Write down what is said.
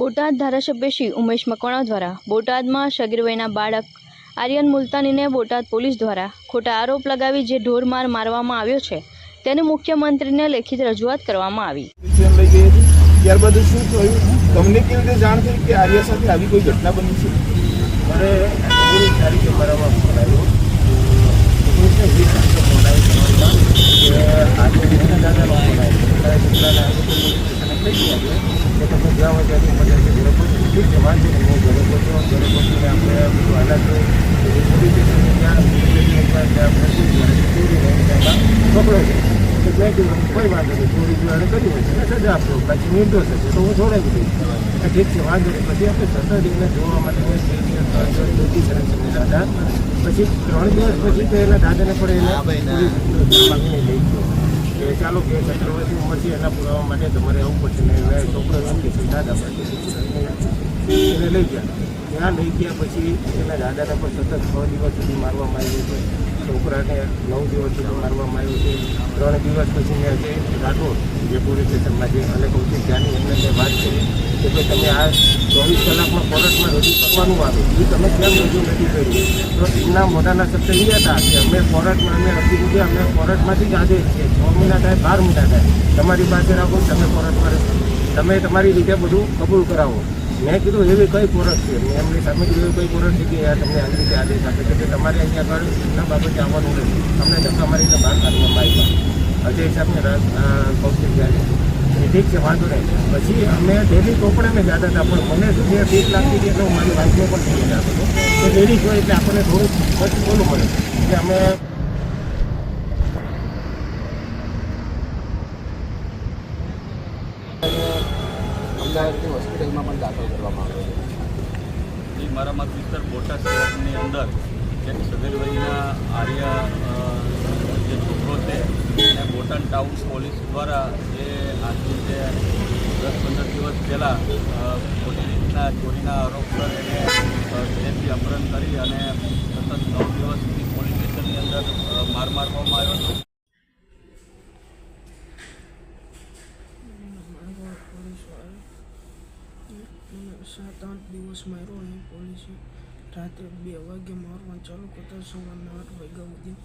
બોટાદ ધારાસભ્ય શ્રી ઉમેશ મકવાણા દ્વારા બોટાદમાં સગીરવયના બાળક આર્યન મુલતાનીને બોટાદ પોલીસ દ્વારા ખોટા આરોપ લગાવી જે ઢોરમાર મારવામાં આવ્યો છે તેની મુખ્યમંત્રીને લેખિત રજૂઆત કરવામાં આવી. ત્યારબાદ શું થયું? તમને કેવી રીતે જાણ થઈ કે આર્ય સાથે આવી કોઈ ઘટના બની છે મારે ઓગણીસ તારીખે મારામાં ફોન આવ્યો ઓગણીસને વીસ તારીખે ફોન આવ્યો કે આજે એના દાદાનો ફોન આવ્યો એટલે દીકરાને આજે પોલીસ સ્ટેશને લઈ ગયા તમે જ્યાં મજા છે. ઘરે પહોંચો ઠીક છે વાંધો નહીં હું ઘરે પહોંચ્યો ઘરે પહોંચીને આપણે બધું હાલાત પોલીસ સ્ટેશન ત્યાં ત્યાં પકડો છે. તો મેં કીધું કોઈ વાંધો નહીં ચોરી જો એને કરી હોય છે સજા આપશો પછી નિર્દોષ હશે તો હું છોડાવી દઈશ. ઠીક છે વાંધો નહીં. પછી આપણે સતત એને જોવા માટે મેં કરે છે દાદા પછી ત્રણ દિવસ પછી તો એના દાદાને પણ એના લઈ ચાલો કે ચક્રવર્તી ઉંમર એના પુરાવા માટે તમારે આવવું પડશે ને છોકરો એમ કે દાદા એને લઈ ગયા. ત્યાં લઈ ગયા પછી એના દાદાને પણ સતત છ દિવસ સુધી મારવામાં આવ્યું છે. છોકરાને નવ દિવસ સુધી મારવામાં આવ્યું છે. ત્રણ દિવસ પછી મેં જે રાઠોડ જે પોલીસ સ્ટેશનમાં છે, અને કૌશિક જાની એમને મેં વાત કરી. કે ભાઈ તમે આ ચોવીસ કલાકમાં કોર્ટમાં રજૂ કરવાનું આવે એ તમે કેમ રજૂ નથી કર્યું? તો એમના મોઢાના શબ્દ એ હતા કે અમે કોર્ટમાં, અમે અરજી મૂકી અમે કોર્ટમાંથી જ આદેશ છે. છ મહિના થાય, બાર મહિના થાય. તમારી પાસે રાખો, તમે કોર્ટમાં. તમે તમારી રીતે બધું કબૂલ કરાવો. મેં કીધું, એવી કઈ કોરટ છે? મેં એમની સામે કીધું, એવી કઈ કોરટ છે કે યાર તમને આવી રીતે આદેશ આપે છે કે તમારે અહીંયા આગળ એમના બાબતે આવવાનું નથી અમને ધક્કા મારીને બહાર કાઢવામાં આવ્યા. અજય સાહેબને કૌશિક એ ઠીક છે વાંધો નહીં. પછી અમે ડેલી ચોપડે અમે જતા હતા પણ મને શું છે બીક લાગતી હતી એટલે હું મારી વાઈફને પણ થઈ જતો હતો. તો લેડીઝ હોય એટલે આપણને થોડુંક પછી બોલવું પડે કે અમે અમદાવાદની હોસ્પિટલમાં પણ દાખલ કરવામાં આવ્યો છે. એ મારા મત વિસ્તાર બોટાદ શહેરની અંદર એક સગીર આર્યા આર્ય જે છોકરો છે એને ટાઉન પોલીસ દ્વારા જે આજથી જે દસ પંદર દિવસ પહેલાં ખોટી રીતના ચોરીના આરોપસર એને જેથી અપહરણ કરી અને સતત નવ દિવસ સુધી પોલીસ સ્ટેશનની અંદર માર મારવામાં આવ્યો હતો. સાત આઠ દિવસ માર્યો અને પોલીસે રાત્રે બે વાગે મારવાનું ચાલુ કરતા સવારના આઠ વાગ્યા સુધી